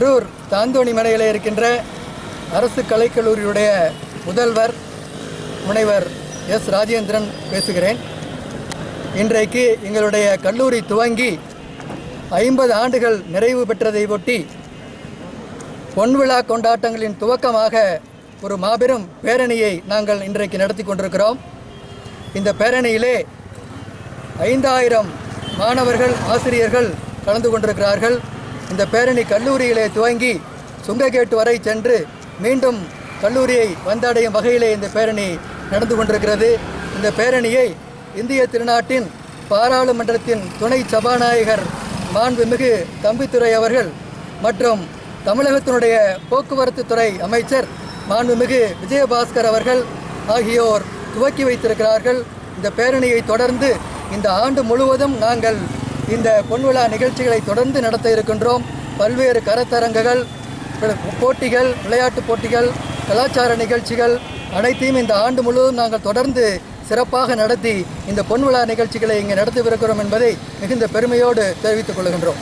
ஆந்தோணி மலையில் இருக்கின்ற அரசு கலைக்கல்லூரியுடைய முதல்வர் முனைவர் எஸ். ராஜேந்திரன் பேசுகிறேன். இன்றைக்கு எங்களுடைய கல்லூரி துவங்கி ஐம்பது ஆண்டுகள் நிறைவு பெற்றதை ஒட்டி பொன்விழா கொண்டாட்டங்களின் துவக்கமாக ஒரு மாபெரும் பேரணியை நாங்கள் இன்றைக்கு நடத்தி கொண்டிருக்கிறோம். இந்த பேரணியிலே ஐந்தாயிரம் மாணவர்கள் ஆசிரியர்கள் கலந்து கொண்டிருக்கிறார்கள். இந்த பேரணி கல்லூரியிலே துவங்கி சுங்ககேட்டு வரை சென்று மீண்டும் கல்லூரியை வந்தடையும் வகையிலே இந்த பேரணி நடந்து கொண்டிருக்கிறது. இந்த பேரணியை இந்திய திருநாட்டின் பாராளுமன்றத்தின் துணை சபாநாயகர் மாண்புமிகு தம்பித்துறை அவர்கள் மற்றும் தமிழகத்தினுடைய போக்குவரத்து துறை அமைச்சர் மாண்புமிகு விஜயபாஸ்கர் அவர்கள் ஆகியோர் துவக்கி வைத்திருக்கிறார்கள். இந்த பேரணியை தொடர்ந்து இந்த ஆண்டு முழுவதும் நாங்கள் இந்த பொன்விழா நிகழ்ச்சிகளை தொடர்ந்து நடத்த இருக்கின்றோம். பல்வேறு கருத்தரங்குகள் போட்டிகள் விளையாட்டு போட்டிகள் கலாச்சார நிகழ்ச்சிகள் அனைத்தையும் இந்த ஆண்டு முழுவதும் நாங்கள் தொடர்ந்து சிறப்பாக நடத்தி இந்த பொன்விழா நிகழ்ச்சிகளை இங்கே நடத்தவிருக்கிறோம் என்பதை மிகுந்த பெருமையோடு தெரிவித்துக் கொள்கின்றோம்.